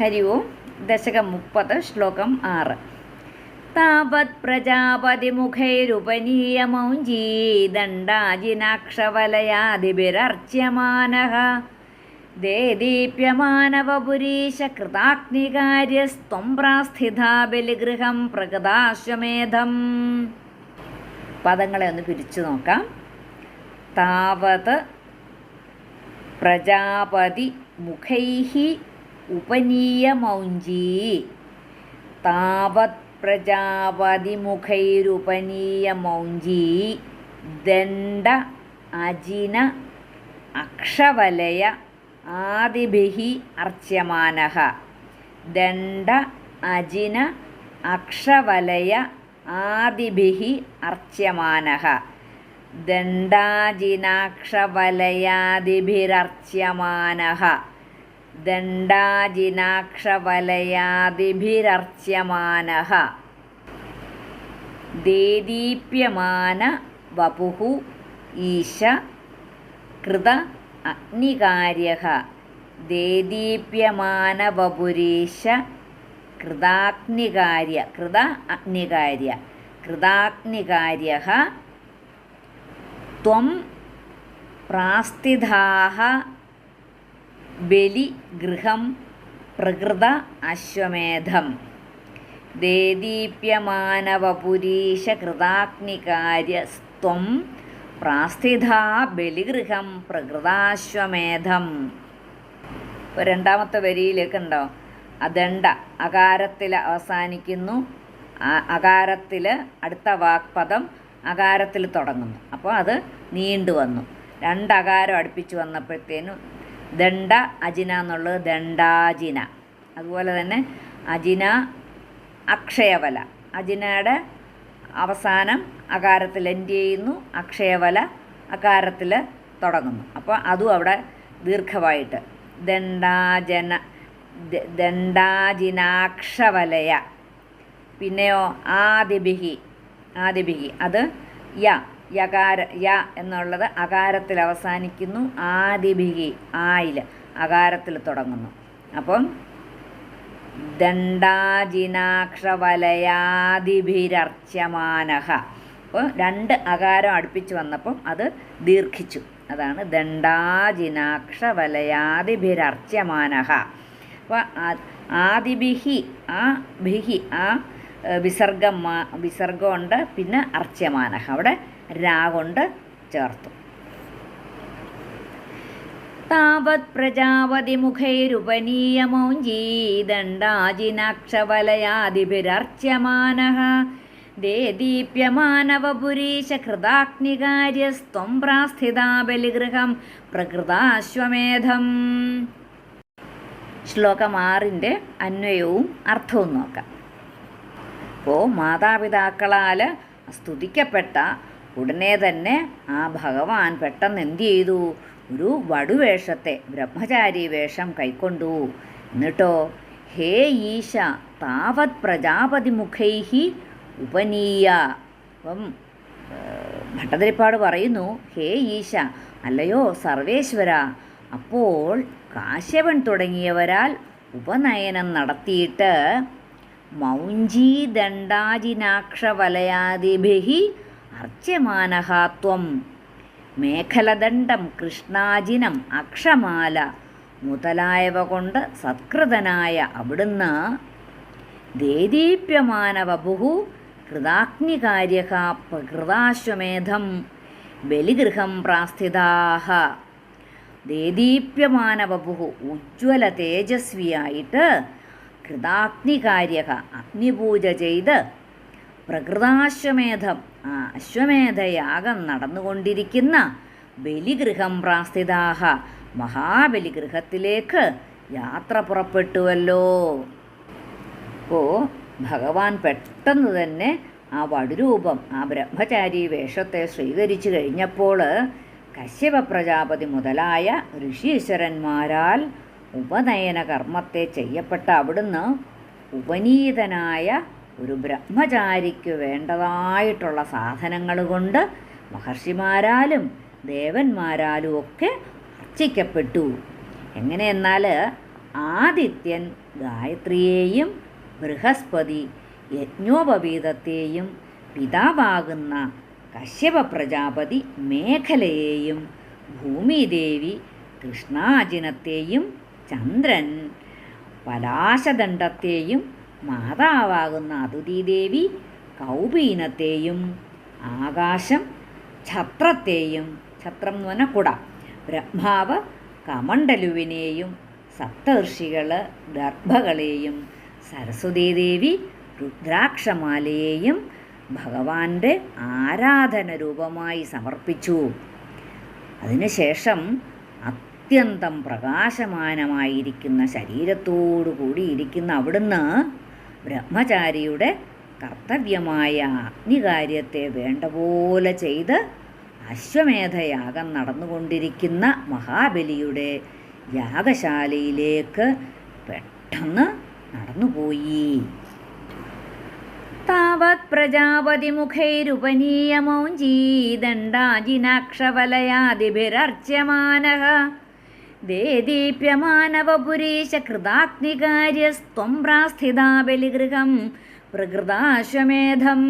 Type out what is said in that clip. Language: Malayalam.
ഹരി ഓം ദശകം മുപ്പത് ശ്ലോകം ആറ്. താവത് പ്രജാപതിമുഖൈരുപനീയമൗഞ്ചീ ദണ്ഡാജിനാക്ഷവലയാദിഭിരർച്യമാനഃ ദേദീപ്യമാനവപുരീശകൃതാഗ്നികാര്യസ്ത്വം പ്രാസ്ഥിതാ ബലിഗൃഹം പ്രകൃതാശ്വമേധം. പദങ്ങളെ ഒന്ന് പിരിച്ചു നോക്കാം. താവത് പ്രജാപതി മുഖൈः ഉപനീയമൗഞ്ചീ. താവത് പ്രജാപതിമുഖൈരുപനീയമൗഞ്ചീ. ദണ്ഡ അജിന അക്ഷവലയ ആദിഭി അർച്യമാനः ദണ്ഡ അജിന അക്ഷവലയ ആദിഭി അർച്യമാനः ദണ്ഡാജിനാക്ഷവലയാദിഭിരർച്യമാനः ദണ്ഡാജിനാക്ഷവലയാദിഭിരർച്യമാനः ദേദീപ്യമാന വപുഃ ഈശ കൃത അഗ്നികാര്യഃ ദേദീപ്യമാനവപുരീശ കൃതാഗ്നികാര്യ കൃത അഗ്നികാര്യ കൃതാഗ്നികാര്യഃ ത്വം പ്രാസ്ഥിതാः ബലിഗൃഹം പ്രകൃത അശ്വമേധം. ദേദീപ്യമാനവപുരീശ കൃതാഗ്നികാര്യസ്ത്വം പ്രാസ്ഥിതാ ബലിഗൃഹം പ്രകൃതാശ്വമേധം. ഇപ്പോൾ രണ്ടാമത്തെ വരിയിലേക്ക് ഉണ്ടോ അദണ്ഡ അകാരത്തിൽ അവസാനിക്കുന്നു. അകാരത്തിൽ അടുത്ത വാക്പദം അകാരത്തിൽ തുടങ്ങുന്നു. അപ്പോൾ അത് നീണ്ടു വന്നു രണ്ട് അടുപ്പിച്ച് വന്നപ്പോഴത്തേനും ദണ്ഡ അജിന എന്നുള്ളത് ദണ്ഡാജിന. അതുപോലെ തന്നെ അജിന അക്ഷയവല. അജിനയുടെ അവസാനം അകാരത്തിൽ എൻഡ് ചെയ്യുന്നു അക്ഷയവല അകാരത്തിൽ തുടങ്ങുന്നു. അപ്പോൾ അതും അവിടെ ദീർഘമായിട്ട്. ദണ്ഡാജന ദണ്ഡാജിനാക്ഷവലയ. പിന്നെയോ ആദിബിഹി ആദിബിഹി അത് യ യകാര യ എന്നുള്ളത് അകാരത്തിൽ അവസാനിക്കുന്നു ആദിഭിഹി ആയിൽ അകാരത്തിൽ തുടങ്ങുന്നു. അപ്പം ദണ്ഡാജിനാക്ഷവലയാദിഭിരർച്ചമാനഹ അപ്പോൾ രണ്ട് അകാരം അടുപ്പിച്ച് വന്നപ്പം അത് ദീർഘിച്ചു. അതാണ് ദണ്ഡാജിനാക്ഷവലയാദിഭിരർച്ചമാനഹ അപ്പോൾ ആദിഭിഹി ആ ഭിഹി ആ വിസർഗം വിസർഗമുണ്ട് പിന്നെ അർച്ചമാനഹ അവിടെ രാ കൊണ്ട് ചേർത്തു. താവത് പ്രജാപതിമുഖൈരുപനീയമൗഞ്ചീദണ്ഡാജിനാക്ഷവലയാദിഭിരർച്യമാനഃ ദേദീപ്യമാനവപുരീശ കൃതാഗ്നികാര്യസ്ത്വം പ്രാസ്ഥിതാ ബലിഗൃഹം പ്രകൃതാശ്വമേധം. ശ്ലോകം ആറിന്റെ അന്വയവും അർത്ഥവും നോക്കാം. അപ്പോൾ മാതാപിതാക്കളാൽ സ്തുതിക്കപ്പെട്ട ഉടനെ തന്നെ ആ ഭഗവാൻ പെട്ടെന്ന് എന്തു ചെയ്തു? ഒരു വടുവേഷത്തെ ബ്രഹ്മചാരി വേഷം കൈക്കൊണ്ടു. എന്നിട്ടോ ഹേ ഈശ താവത് പ്രജാപതി മുഖൈഹി ഉപനീയ. അപ്പം ഭട്ടതിരിപ്പാട് പറയുന്നു ഹേ ഈശ അല്ലയോ സർവേശ്വര അപ്പോൾ കാശ്യപൻ തുടങ്ങിയവരാൽ ഉപനയനം നടത്തിയിട്ട് മൗഞ്ചീ ദണ്ഡാജിനാക്ഷവലയാദിഭി അർച്യമാനഹാത്വം മേഖലദണ്ഡം കൃഷ്ണാജിനം അക്ഷമാല. മുതലായവ കൊണ്ട് സത്കൃതനായ അവിടുന്ന് ദേദീപ്യമാനവപുഹു കൃതാഗ്നികാര്യ പ്രകൃതാശ്വമേധം ബലിഗൃഹം പ്രാസ്ഥിതാഹ. ദേദീപ്യമാനവപുഹു ഉജ്ജ്വല തേജസ്വിയായിട്ട് കൃതാഗ്നികാര്യ അഗ്നിപൂജ ചെയ്ത് പ്രകൃതാശ്വമേധം ആ അശ്വമേധയാഗം നടന്നുകൊണ്ടിരിക്കുന്ന ബലിഗൃഹം പ്രാസ്ഥിതാഹ. മഹാബലിഗൃഹത്തിലേക്ക് യാത്ര പുറപ്പെട്ടുവല്ലോ. അപ്പോൾ ഭഗവാൻ പെട്ടെന്ന് തന്നെ ആ വടുരൂപം ആ ബ്രഹ്മചാരി വേഷത്തെ സ്വീകരിച്ചു കഴിഞ്ഞപ്പോൾ കശ്യപ പ്രജാപതി മുതലായ ഋഷീശ്വരന്മാരാൽ ഉപനയന കർമ്മത്തെ ചെയ്യപ്പെട്ട അവിടുന്ന് ഉപനീതനായ ഒരു ബ്രഹ്മചാരിക്ക് വേണ്ടതായിട്ടുള്ള സാധനങ്ങൾ കൊണ്ട് മഹർഷിമാരാലും ദേവന്മാരാലും ഒക്കെ അർച്ചിക്കപ്പെട്ടു. എങ്ങനെയെന്നാൽ ആദിത്യൻ ഗായത്രിയെയും ബൃഹസ്പതി യജ്ഞോപവീതത്തെയും പിതാവാകുന്ന കശ്യപ പ്രജാപതി മേഖലയെയും ഭൂമിദേവി കൃഷ്ണാജിനത്തെയും ചന്ദ്രൻ പലാശദണ്ഡത്തെയും മാതാവാകുന്ന അതുതീദേവി കൗപീനത്തെയും ആകാശം ഛത്രത്തെയും ഛത്രം എന്ന് പറഞ്ഞാൽ കുട ബ്രഹ്മാവ് കമണ്ഡലുവിനെയും സപ്തർഷികൾ ദർഭകളെയും സരസ്വതീദേവി രുദ്രാക്ഷമാലയെയും ഭഗവാന്റെ ആരാധന രൂപമായി സമർപ്പിച്ചു. അതിനുശേഷം അത്യന്തം പ്രകാശമാനമായിരിക്കുന്ന ശരീരത്തോടു കൂടിയിരിക്കുന്ന അവിടുന്ന് ബ്രഹ്മചാരിയുടെ കർത്തവ്യമായ അഗ്നികാര്യത്തെ വേണ്ട പോലെ ചെയ്ത് അശ്വമേധയാഗം നടന്നുകൊണ്ടിരിക്കുന്ന മഹാബലിയുടെ യാഗശാലയിലേക്ക് പെട്ടെന്ന് നടന്നുപോയി. താവത് പ്രജാപതിമുഖൈരുപനീയമൗഞ്ചീദണ്ഡാജിനാക്ഷവലയാദിഭിരർച്യമാനഃ ദേദീപ്യമാനവപുരീശ കൃതാഗ്നികാര്യസ്ത്വം പ്രാസ്ഥിതാ ബലിഗൃഹം പ്രകൃതാശ്വമേധം.